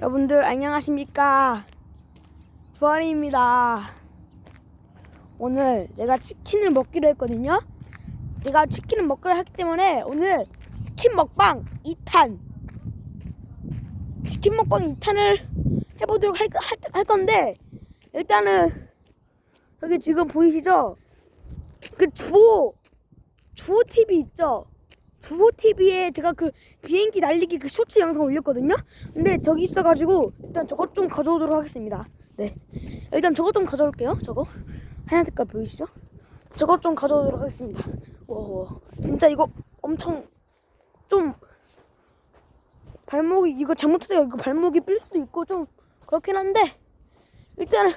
여러분들 안녕하십니까? 주한이입니다. 오늘 제가 치킨을 먹기로 했거든요. 제가 치킨을 먹기로 했기 때문에 오늘 치킨 먹방 2탄. 치킨 먹방 2탄을 해보도록 할, 할, 할 건데 일단은 여기 지금 보이시죠? 그 주호 주호 TV 있죠 주호 TV에 제가 그 비행기 날리기 그 쇼츠 영상 올렸거든요. 근데 저기 있어가지고 일단 저것 좀 가져오도록 하겠습니다. 네, 일단 저것 좀 가져올게요. 저거 하얀 색깔 보이시죠? 저것 좀 가져오도록 하겠습니다. 와, 진짜 이거 엄청 좀 발목이 이거 잘못해서 이거 발목이 삘 수도 있고 좀 그렇긴 한데 일단은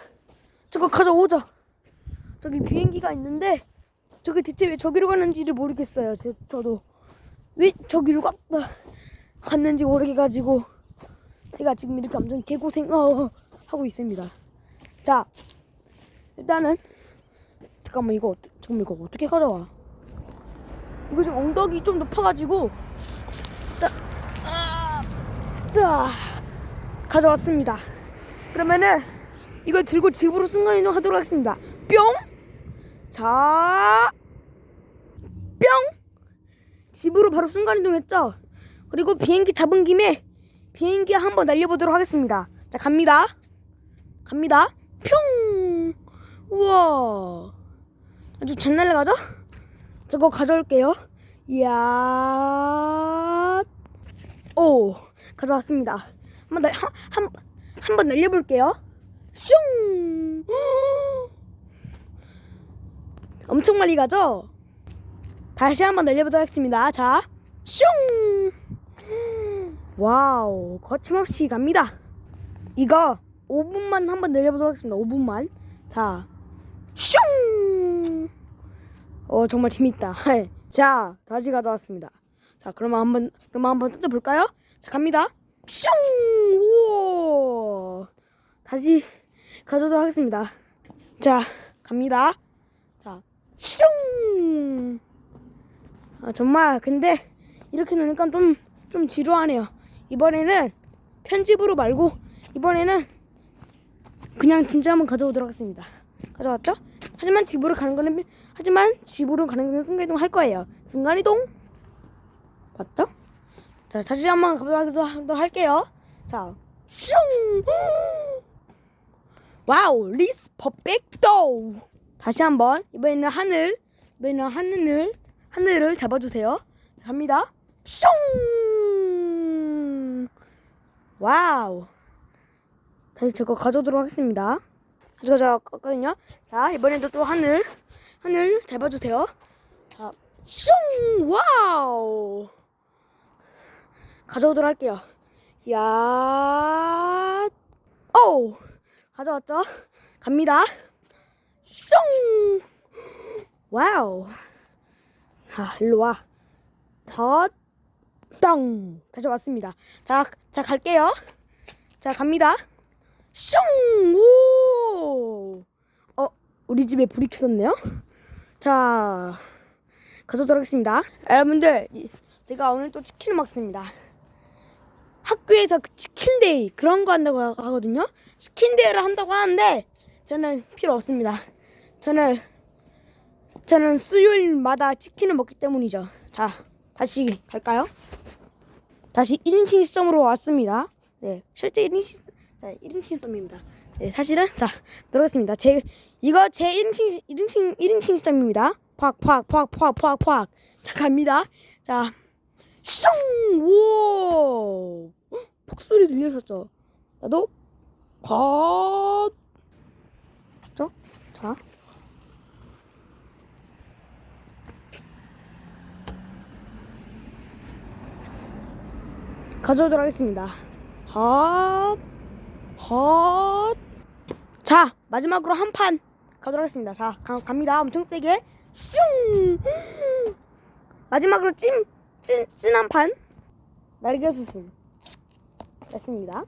저거 가져오자. 저기 비행기가 있는데 저기 대체 왜 저기로 가는지를 모르겠어요. 제- 저도. 왜 저기로 갔다 갔는지 모르겠가지고 제가 지금 이렇게 엄청 개고생 어, 하고 있습니다. 자 일단은 잠깐만 이거 잠깐만 이거 어떻게 가져와? 이거 지금 엉덩이 좀 높아가지고 자, 아, 자 가져왔습니다. 그러면은 이걸 들고 집으로 순간 이동 하도록 하겠습니다. 뿅. 자, 뿅. 집으로 바로 순간 이동했죠. 그리고 비행기 잡은 김에 비행기 한번 날려보도록 하겠습니다. 자 갑니다. 갑니다. 평. 우와. 아주 잘 날아가죠? 저거 가져올게요. 이야. 오 가져왔습니다. 한번 날 한 한 한번 날려볼게요. 슝. 엄청 많이 가죠? 다시 한번 날려보도록 하겠습니다. 자, 슝! 와우, 거침없이 갑니다. 이거 5분만 한번 날려보도록 하겠습니다. 5분만. 자, 슝! 어, 정말 재밌다. 자, 다시 가져왔습니다. 자, 그러면 한번, 그러면 한번 뜯어볼까요? 자, 갑니다. 슝! 우와! 다시 가져오도록 하겠습니다. 자, 갑니다. 자, 슝! 아, 정말 근데 이렇게 놓으니까 좀, 좀 지루하네요. 이번에는 편집으로 말고 이번에는 그냥 진짜 한번 가져오도록 하겠습니다. 가져왔죠? 하지만 집으로 가는 거는 하지만 집으로 가는 거는 순간이동 할 거예요. 순간이동 맞죠? 자 다시 한번 가보도록 할게요. 자 슝! 와우 리스 퍼펙토 다시 한번 이번에는 하늘 이번에는 하늘을 하늘을 잡아주세요. 자, 갑니다. 슝! 와우. 다시 저거 가져오도록 하겠습니다. 저거 잡았거든요. 자, 이번에도 또 하늘, 하늘 잡아주세요. 자, 슝! 와우! 가져오도록 할게요. 야, 오! 가져왔죠? 갑니다. 슝! 와우! 자, 일로 와. 덧, 땅. 다시 왔습니다. 자, 자, 갈게요. 자, 갑니다. 슝! 오! 어, 우리 집에 불이 켜졌네요? 자, 가져오도록 하겠습니다. 여러분들, 이- 제가 오늘 또 치킨을 먹습니다. 학교에서 그 치킨데이 그런 거 한다고 하- 하거든요. 치킨데이를 한다고 하는데 저는 필요 없습니다. 저는 저는 수요일마다 치킨을 먹기 때문이죠. 자, 다시 갈까요? 다시 1인칭 시점으로 왔습니다. 네, 실제 1인칭, 자, 1인칭 시점입니다. 네, 사실은, 자, 들어가겠습니다. 제, 이거 제 1인칭, 1인칭, 1인칭 시점입니다. 팍, 팍, 팍, 팍, 팍, 팍. 자, 갑니다. 자, 슝! 헉, 폭소리 들리셨죠? 나도, 팍! 자, 자. 가져오도록 하겠습니다. 헛, 헛. 자, 마지막으로 한 판 가도록 하겠습니다. 자, 가, 갑니다. 엄청 세게. 슝! 마지막으로 찜, 찐, 찐한 판. 날개 수술. 됐습니다.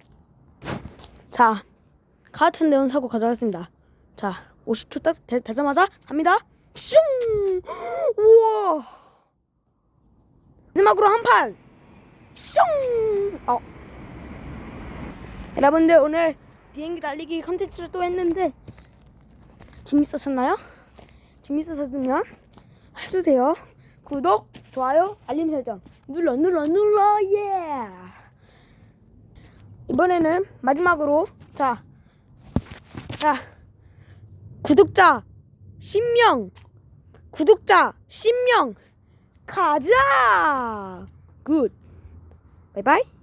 자, 같은 네온 사고 가져가겠습니다. 자, 50초 딱 되, 되자마자 갑니다. 슝! 우와! 마지막으로 한 판. 슝! 어. 여러분들 오늘 비행기 날리기 컨텐츠를 또 했는데 재밌었나요? 재밌었으면 해주세요. 구독, 좋아요, 알림 설정 눌러 눌러 눌러 예. 이번에는 마지막으로 자, 자 구독자 10명 구독자 10명 가자 굿 바이바이